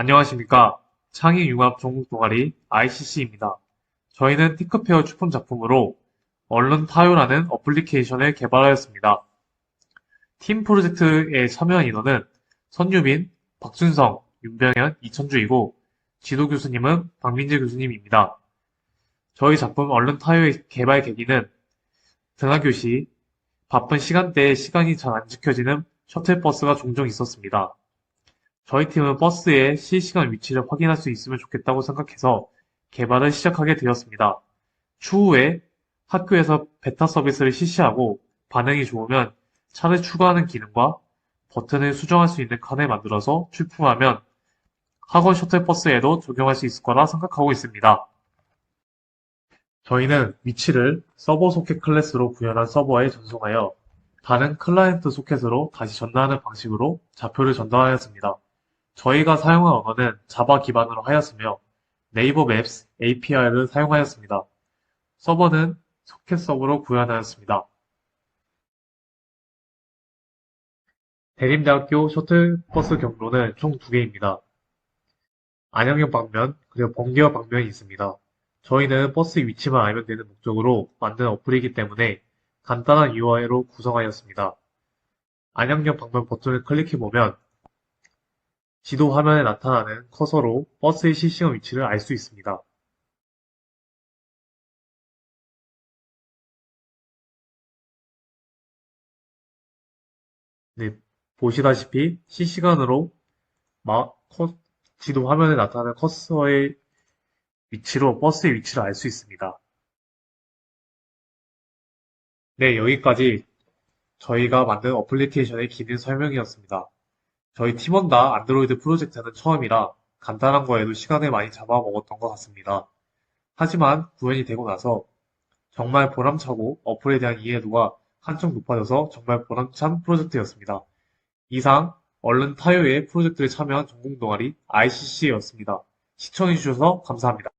안녕하십니까. 창의융합 전국 동아리 ICC입니다. 저희는 티크페어 출품 작품으로 얼른 타요라는 어플리케이션을 개발하였습니다. 팀 프로젝트에 참여한 인원은 선유빈, 박준성, 윤병현, 이천주이고 지도 교수님은 박민재 교수님입니다. 저희 작품 얼른 타요의 개발 계기는 등하교시, 바쁜 시간대에 시간이 잘 안 지켜지는 셔틀버스가 종종 있었습니다. 저희 팀은 버스의 실시간 위치를 확인할 수 있으면 좋겠다고 생각해서 개발을 시작하게 되었습니다. 추후에 학교에서 베타 서비스를 실시하고 반응이 좋으면 차를 추가하는 기능과 버튼을 수정할 수 있는 칸을 만들어서 출품하면 학원 셔틀버스에도 적용할 수 있을 거라 생각하고 있습니다. 저희는 위치를 서버 소켓 클래스로 구현한 서버에 전송하여 다른 클라이언트 소켓으로 다시 전달하는 방식으로 좌표를 전달하였습니다. 저희가 사용한 언어는 자바 기반으로 하였으며 네이버 맵스 API를 사용하였습니다. 서버는 소켓 서버로 구현하였습니다. 대림대학교 셔틀버스 경로는 총두 개입니다. 안양역 방면, 그리고 번개역 방면이 있습니다. 저희는 버스 위치만 알면 되는 목적으로 만든 어플이기 때문에 간단한 UI로 구성하였습니다. 안양역 방면 버튼을 클릭해보면 지도 화면에 나타나는 커서로 버스의 실시간 위치를 알 수 있습니다. 네, 보시다시피 실시간으로 마- 커- 지도 화면에 나타나는 커서의 위치로 버스의 위치를 알 수 있습니다. 네, 여기까지 저희가 만든 어플리케이션의 기능 설명이었습니다. 저희 팀원 다 안드로이드 프로젝트는 처음이라 간단한 거에도 시간을 많이 잡아먹었던 것 같습니다. 하지만 구현이 되고 나서 정말 보람차고 어플에 대한 이해도가 한층 높아져서 정말 보람찬 프로젝트였습니다. 이상 얼른 타요의 프로젝트에 참여한 전공 동아리 ICC였습니다. 시청해주셔서 감사합니다.